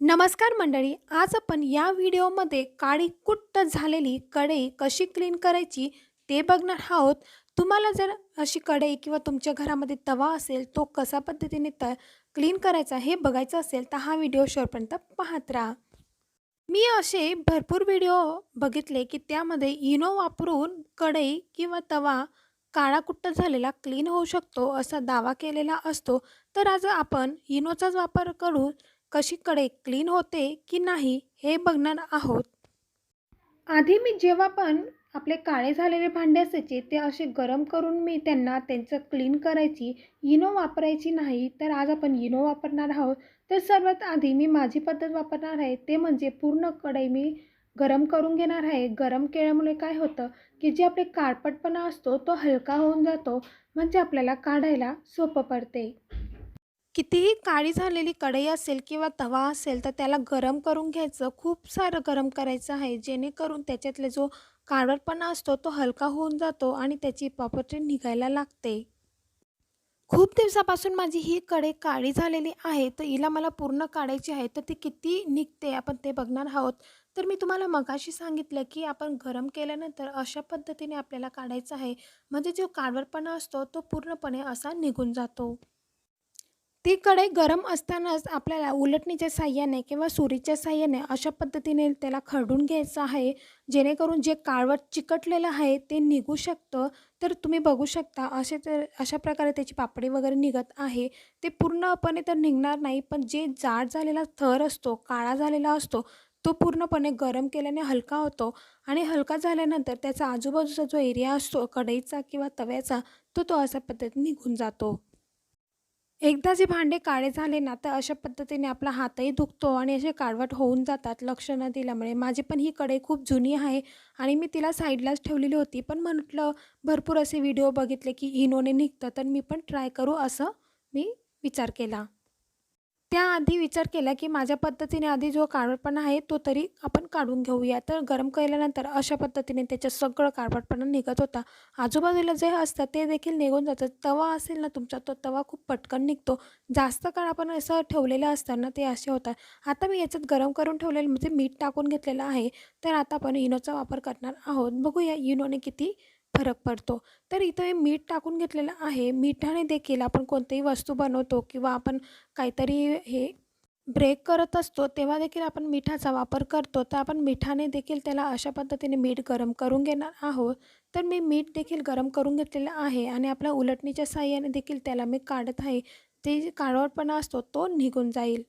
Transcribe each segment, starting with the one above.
नमस्कार मंडळी आज आपण या व्हिडिओमध्ये काळी कुट्ट झालेली कढई कशी क्लीन करायची ते बघणार आहोत. तुम्हाला जर अशी कढई किंवा तुमच्या घरामध्ये तवा असेल तो कसा पद्धतीने त क्लीन करायचा हे बघायचं असेल तर हा व्हिडिओ शेवटपर्यंत पाहत राहा. मी असे भरपूर व्हिडिओ बघितले की त्यामध्ये इनो वापरून कढई किंवा तवा काळा कुट्ट झालेला क्लीन होऊ शकतो असा दावा केलेला असतो. तर आज आपण इनोचाच वापर करून कशी कढई क्लीन होते की नाही हे बघणार आहोत. आधी मी जेव्हा पण आपले काळे झालेले भांडे असायचे ते असे गरम करून मी त्यांना त्यांचं क्लीन करायची इनो वापरायची नाही तर आज आपण इनो वापरणार आहोत. तर सर्वात आधी मी माझी पद्धत वापरणार आहे ते म्हणजे पूर्ण कढई मी गरम करून घेणार आहे. गरम केल्यामुळे काय होतं की जे आपले काळपटपणा असतो तो हलका होऊन जातो म्हणजे आपल्याला काढायला सोपं पडते. कितीही काळी झालेली कढई असेल किंवा तवा असेल तर त्याला गरम करून घ्यायचं. खूप सारं गरम करायचं आहे जेणेकरून त्याच्यातले जो काळवटपणा असतो तो हलका होऊन जातो आणि त्याची प्रॉपर्टी निघायला लागते. खूप दिवसापासून माझी ही कढई काळी झालेली आहे तर हिला मला पूर्ण काढायची आहे तर ती किती निघते आपण ते बघणार आहोत. तर मी तुम्हाला मगाशी सांगितलं की आपण गरम केल्यानंतर अशा पद्धतीने आपल्याला काढायचं आहे. म्हणजे जो काळवटपणा असतो तो पूर्णपणे असा निघून जातो. ती कढई गरम असतानाच आपल्याला उलटणीच्या साह्याने किंवा सुरीच्या साह्याने अशा पद्धतीने त्याला खरडून घ्यायचं आहे. जेणेकरून जे काळवट चिकटलेलं आहे ते निघू शकतं. तर तुम्ही बघू शकता असे तर अशा प्रकारे त्याची पापडी वगैरे निघत आहे. ते पूर्णपणे तर निघणार नाही पण जे जाड झालेला थर असतो काळा झालेला असतो तो पूर्णपणे गरम केल्याने हलका होतो. आणि हलका झाल्यानंतर त्याचा आजूबाजूचा जो एरिया असतो कढईचा किंवा तव्याचा तो तो अशा पद्धतीने निघून जातो. एकदा जे भांडे काळे झाले ना तर अशा पद्धतीने आपला हातही दुखतो आणि असे काळवट होऊन जातात लक्ष न दिल्यामुळे. माझी पण ही कढई खूप जुनी आहे आणि मी तिला साईडलाच ठेवलेली होती. पण म्हटलं भरपूर असे व्हिडिओ बघितले की इनोने निघतं तर मी पण ट्राय करू असं मी विचार केला. त्याआधी विचार केला की माझ्या पद्धतीने आधी जो काळपटपणा आहे तो तरी आपण काढून घेऊया. तर गरम केल्यानंतर अशा पद्धतीने त्याचं सगळं काळपटपणा निघत होता. आजूबाजूला जे असतं ते देखील निघून जातं. तवा असेल ना तुमचा तो तवा खूप पटकन निघतो. जास्त काळ आपण असं ठेवलेलं असतं ना ते असे होतात. आता मी याच्यात गरम करून ठेवलेलं म्हणजे मीठ टाकून घेतलेलं आहे. तर आता आपण इनोचा वापर करणार आहोत. बघूया इनोने किती फरक पडतो. तर इथं मीठ टाकून घेतलेलं आहे. मिठाने देखील आपण कोणतीही वस्तू बनवतो किंवा आपण काहीतरी हे ब्रेक करत असतो तेव्हा देखील आपण मिठाचा वापर करतो. तर आपण मिठाने देखील त्याला अशा पद्धतीने मीठ गरम करून घेणार आहोत. तर मी मीठ देखील गरम करून घेतलेलं आहे आणि आपल्या उलटणीच्या साह्याने देखील त्याला मी काढत आहे. ते जे काळवटपणा असतो तो निघून जाईल.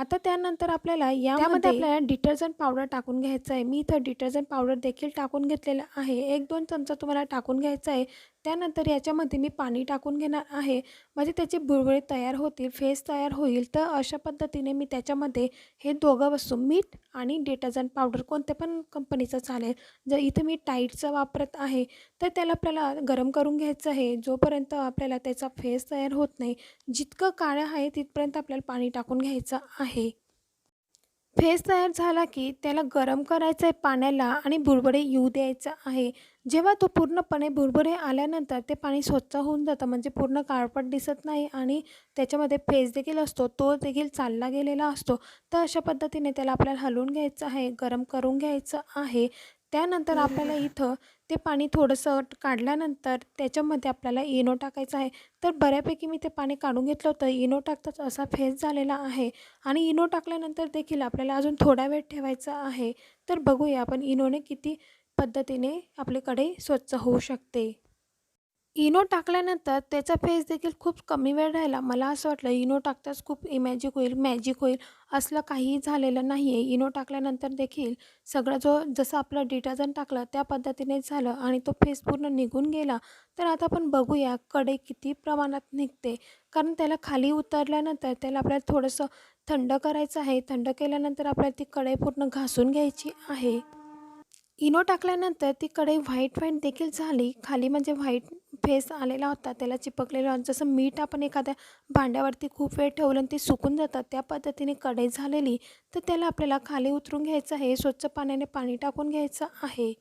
आता त्यानंतर आपल्याला यामध्ये आपल्याला डिटर्जंट पावडर टाकून घ्यायचं आहे मी इथं डिटर्जंट पावडर देखील टाकून घेतलेलं आहे. एक दोन चमचा तुम्हाला टाकून घ्यायचा आहे त्यानंतर याच्यामध्ये मी पाणी टाकून घेणार आहे. म्हणजे त्याचे बुळबुळे तयार होतील फेस तयार होईल. तर अशा पद्धतीने मी त्याच्यामध्ये हे दोघं वस्तू मीठ आणि डिटर्जंट पावडर कोणत्या पण कंपनीचं चालेल जर इथं मी टाईटचं वापरत आहे तर त्याला आपल्याला गरम करून घ्यायचं आहे. जोपर्यंत आपल्याला त्याचा फेस तयार होत नाही जितकं काळं आहे तिथपर्यंत आपल्याला पाणी टाकून घ्यायचं आहे. फेस तयार झाला की त्याला गरम करायचं आहे पाण्याला आणि बुडबुडे येऊ द्यायचं आहे. जेव्हा तो पूर्णपणे बुडबुडे आल्यानंतर ते पाणी स्वच्छ होऊन जातं म्हणजे पूर्ण काळपट दिसत नाही आणि त्याच्यामध्ये फेस देखील असतो तो देखील चालला गेलेला असतो. तर अशा पद्धतीने त्याला आपल्याला हलवून घ्यायचं आहे गरम करून घ्यायचं आहे. त्यानंतर आपल्याला इथं ते पाणी थोडंसं काढल्यानंतर त्याच्यामध्ये आपल्याला इनो टाकायचं आहे. तर बऱ्यापैकी मी ते पाणी काढून घेतलं होतं. इनो टाकताच असा फेस झालेला आहे. आणि इनो टाकल्यानंतर देखील आपल्याला अजून थोडा वेळ ठेवायचा आहे. तर बघूया आपण इनोने किती पद्धतीने आपल्याकडे स्वच्छ होऊ शकते. इनो टाकल्यानंतर त्याचा फेस देखील खूप कमी वेळ राहिला. मला असं वाटलं इनो टाकताच खूप इमॅजिक होईल मॅजिक होईल असलं काहीही झालेलं नाही आहे इनो टाकल्यानंतर देखील सगळं जो जसं आपलं डिटर्जंट टाकलं त्या पद्धतीनेच झालं आणि तो फेस पूर्ण निघून गेला. तर आता आपण बघूया कडे किती प्रमाणात निघते. कारण त्याला खाली उतरल्यानंतर त्याला आपल्याला थोडंसं थंड करायचं आहे. थंड केल्यानंतर आपल्याला ती कढई पूर्ण घासून घ्यायची आहे. इनो टाकल्यानंतर ती कढई व्हाईट व्हाईट देखील झाली. खाली म्हणजे व्हाईट फेस आलेला होता. त्याला चिपकलेला होता जसं मीठ आपण एखाद्या भांड्यावरती खूप वेळ ठेवलं आणि ते सुकून जातात त्या पद्धतीने कढई झालेली. तर त्याला आपल्याला खाली उतरून घ्यायचं आहे. स्वच्छ पाण्याने पाणी टाकून घ्यायचं आहे.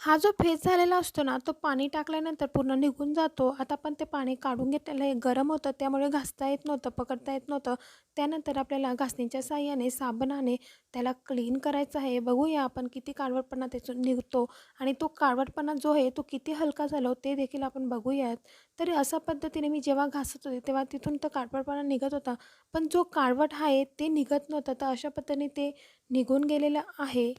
हा जो फेस झालेला असतो ना तो पाणी टाकल्यानंतर पूर्ण निघून जातो. आता पण ते पाणी काढून घेतलेलं गरम होतं त्यामुळे घासता येत नव्हतं पकडता येत नव्हतं. त्यानंतर आपल्याला घासणीच्या साह्याने साबणाने त्याला क्लीन करायचं आहे. बघूया आपण किती काळवटपणा त्याच्यात निघतो आणि तो काळवटपणा जो आहे तो किती हलका झालो हो ते देखील आपण बघूयात. तरी अशा पद्धतीने मी जेव्हा घासत होते तेव्हा तिथून तर काळवटपणा निघत होता. पण जो काळवट आहे ते निघत नव्हतं. तर अशा पद्धतीने ते निघून गेलेलं आहे.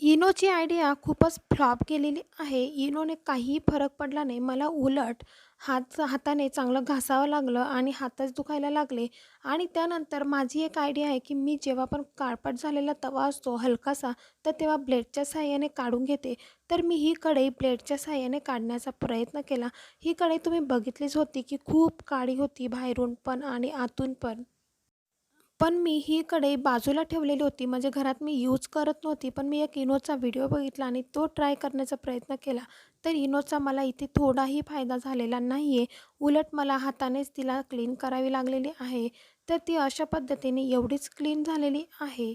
इनोची आयडिया खूपच फ्लॉप गेलेली आहे. इनोने काहीही फरक पडला नाही. मला उलट हात हाताने चांगलं घासावं लागलं आणि हातच दुखायला लागले. आणि त्यानंतर माझी एक आयडिया आहे की मी जेव्हा पण काळपट झालेला तवा असतो हलकासा तर तेव्हा ब्लेडच्या साह्याने काढून घेते. तर मी ही कढई ब्लेडच्या साहाय्याने काढण्याचा प्रयत्न केला. ही कढई तुम्ही बघितलीच होती की खूप काळी होती बाहेरून पण आणि आतून पण. पण मी ही कढई बाजूला ठेवलेली होती. म्हणजे घरात मी यूज करत नव्हती पण मी एक इनोचा व्हिडिओ बघितला आणि तो ट्राय करण्याचा प्रयत्न केला. तर इनोचा मला इथे थोडाही फायदा झालेला नाही आहे उलट मला हातानेच तिला क्लीन करावी लागलेली आहे. तर ती अशा पद्धतीने एवढीच क्लीन झालेली आहे.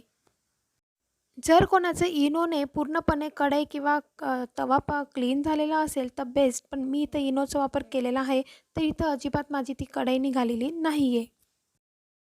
जर कोणाचं इनोने पूर्णपणे कढई किंवा क तवा पा क्लीन झालेला असेल तर बेस्ट पण मी इथं इनोचा वापर केलेला आहे. तर इथं अजिबात माझी ती कढई निघालेली नाही आहे